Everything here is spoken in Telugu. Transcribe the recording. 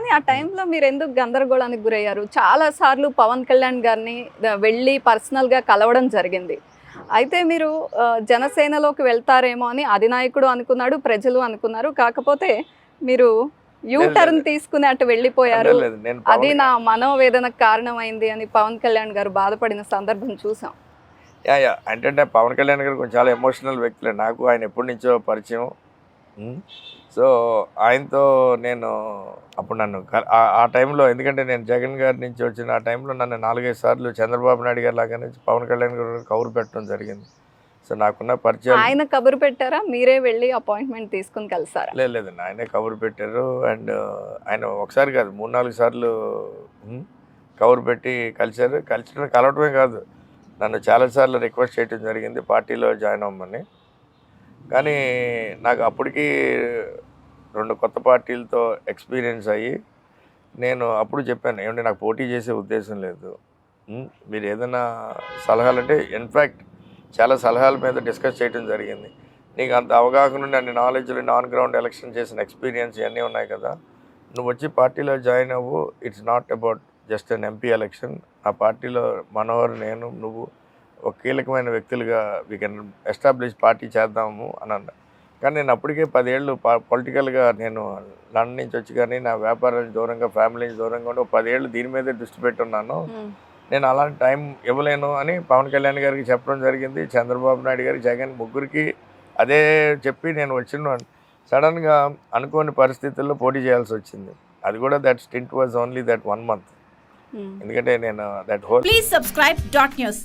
కానీ ఆ టైంలో మీరు ఎందుకు గందరగోళానికి గురయ్యారు? చాలా సార్లు పవన్ కళ్యాణ్ గారిని వెళ్ళి పర్సనల్గా కలవడం జరిగింది. అయితే మీరు జనసేనలోకి వెళ్తారేమో అని అధినాయకుడు అనుకున్నాడు ప్రజలు అనుకున్నారు. కాకపోతే మీరు యూ టర్న్. తీసుకుని అటు వెళ్ళిపోయారు. అది నా మనోవేదనకు కారణమైంది అని పవన్ కళ్యాణ్ గారు బాధపడిన సందర్భం చూసాం. Yeah yeah. అంటే పవన్ కళ్యాణ్ గారు కొంచెం చాలా ఎమోషనల్ వ్యక్తులే. నాకు ఆయన ఎప్పటి నుంచో పరిచయం. సో ఆయనతో నేను అప్పుడు నన్ను ఆ- టైంలో ఎందుకంటే నేను జగన్ గారి నుంచి వచ్చిన ఆ టైంలో నన్ను నాలుగైదు సార్లు చంద్రబాబు నాయుడు గారి లాగానే పవన్ కళ్యాణ్ గారు కౌరు పెట్టడం జరిగింది. సో నాకున్న పరిచయం ఆయన కబురు పెట్టారా? మీరే వెళ్ళి అపాయింట్మెంట్ తీసుకుని కలిసారా? లేదు లేదండి ఆయనే కవర్ పెట్టారు. అండ్ ఆయన ఒకసారి కాదు మూడు నాలుగు సార్లు ఉమ్, కవర్ పెట్టి కలిశారు. కలిసిన కలవటమే కాదు. నన్ను చాలాసార్లు రిక్వెస్ట్ చేయడం జరిగింది. పార్టీలో జాయిన్ అవ్వమని. కానీ నాకు అప్పటికి రెండు కొత్త పార్టీలతో ఎక్స్పీరియన్స్ అయ్యి నేను అప్పుడు చెప్పాను ఏమంటే నాకు పోటీ చేసే ఉద్దేశం లేదు. మీరు ఏదైనా సలహాలు అంటే ఇన్ఫ్యాక్ట్ చాలా సలహాల మీద డిస్కస్ చేయడం జరిగింది. నీకు అంత అవగాహన ఉండి అన్ని నాలెడ్జ్లు నాన్ గ్రౌండ్ ఎలక్షన్ చేసిన ఎక్స్పీరియన్స్ ఇవన్నీ ఉన్నాయి కదా. నువ్వు వచ్చి పార్టీలో జాయిన్ అవ్వు it's not about just an MP election ఆ పార్టీలో మనోహర్ నేను నువ్వు ఒక కీలకమైన వ్యక్తులుగా వీ కెన్ ఎస్టాబ్లిష్ పార్టీ చేద్దాము అని అన్న కానీ నేను అప్పటికే పదేళ్ళు పొలిటికల్గా నేను లండన్ నుంచి వచ్చి కానీ నా వ్యాపారం దూరంగా ఫ్యామిలీ నుంచి దూరంగా ఉండి ఒక పదేళ్ళు దీని మీదే దృష్టి పెట్టున్నాను. నేను అలాంటి టైం ఇవ్వలేను అని పవన్ కళ్యాణ్ గారికి చెప్పడం జరిగింది చంద్రబాబు నాయుడు గారికి జగన్ ముగ్గురికి అదే చెప్పి నేను వచ్చిన సడన్గా అనుకోని పరిస్థితుల్లో పోటీ చేయాల్సి వచ్చింది అది కూడా that stint was only that one month. ఎందుకంటే నేను that whole Please subscribe dot news.